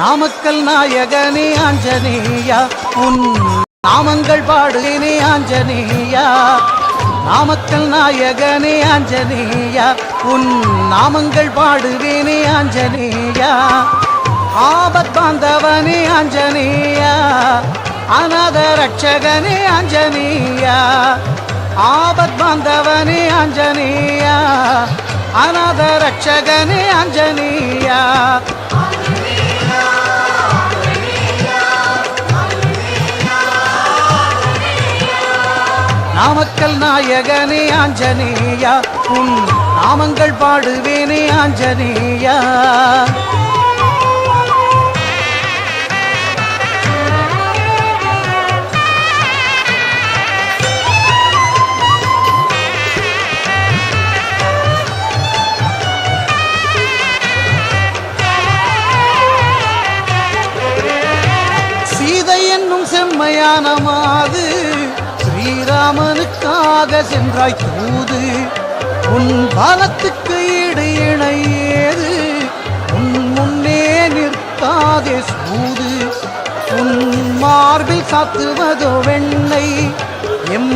நாமக்கல் நாயகனே ஆஞ்சநேயா உன் நாமங்கள் பாடுகினே ஆஞ்சநேயா. நாமக்கல் நாயகனே ஆஞ்சநேயா உன் நாமங்கள் பாடுவேனே ஆஞ்சநேயா. ஆபத் பாந்தவனே ஆஞ்சநேயா அநாத ரட்சகனே ஆஞ்சநேயா. ஆபத் பாந்தவனே ஆஞ்சநேயா அநாத ரட்சகனே ஆஞ்சநேயா. நாமக்கல் நாயகனே ஆஞ்சநேயா உன் நாமங்கள் பாடுவேனே ஆஞ்சநேயா. சீதை செம்மையான மாது ஸ்ரீராமனுக்காக சென்றாய் தூது. உன் பலத்துக்கு ஈடு இணையேது. உன் முன்னே நிற்காதே சூது. உன் மார்பில் சாத்துவதோ வெண்ணை எம்